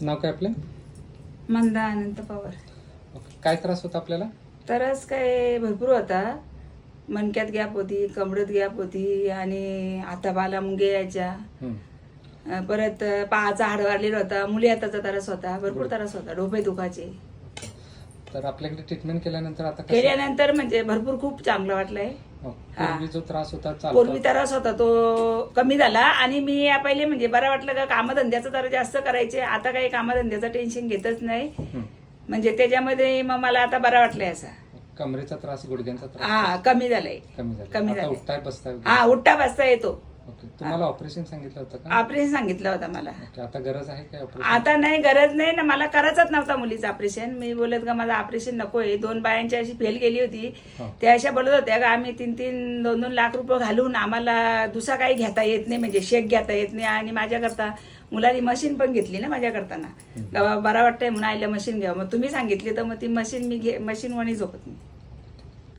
नाव काय आपलं? मंदा अनंत पवार. ओके काय त्रास होता आपल्याला? तरच काय भरपूर होता. मणक्यात गॅप होती कमरत गॅप होती आणि हाताबाला मुंगे यायच्या. अं, परत पायाचा हाड वाढलेला होता मुली हाताचा त्रास होता भरपूर त्रास होता डोपे दुखाचे. तर आपल्याकडे ट्रीटमेंट केल्यानंतर आता कसं- केल्यानंतर म्हणजे भरपूर खूप चांगलं वाटलंय. पूर्वी जो त्रास होता पूर्वी चालतो त्रास होता तो कमी झाला. आणि मी या पहिले म्हणजे बरं वाटलं का कामधंद्याचं जरा जास्त करायचे. आता काही कामधंद्याचं टेन्शन घेतच नाही. हं. म्हणजे त्याच्यामध्ये मग मला आता बरं वाटलंय असं. कमरेचा त्रास गुडघ्यांचा त्रास. हा कमी झालंय. कमी झाला कमी आता झालंय. उठताय बसताय हा उठता बसता येतो. ओके. तुम्हाला ऑपरेशन सांगितलं होतं का? ऑपरेशन सांगितलं होतं मला. ओके आता गरज आहे काय ऑपरेशन? आता नाही गरज नाही ना मला करायचंच नव्हता मुलीचं ऑपरेशन. मी बोलत का माझं ऑपरेशन नकोय दोन बायांची अशी फेल गेली होती. हो. त्या अशा बोलत होत्या का आम्ही तीन तीन दोन दोन लाख रुपये घालून आम्हाला दुसरा काही घेता येत नाही म्हणजे शेक घेता येत नाही आणि माझ्याकरता मुलांनी मशीन पण घेतली ना माझ्या करताना बरं वाटतंय म्हणून आईला मशीन घ्यावं मग तुम्ही सांगितली तर मग ती मशीन मी घे मशीन वणी झोपत नाही.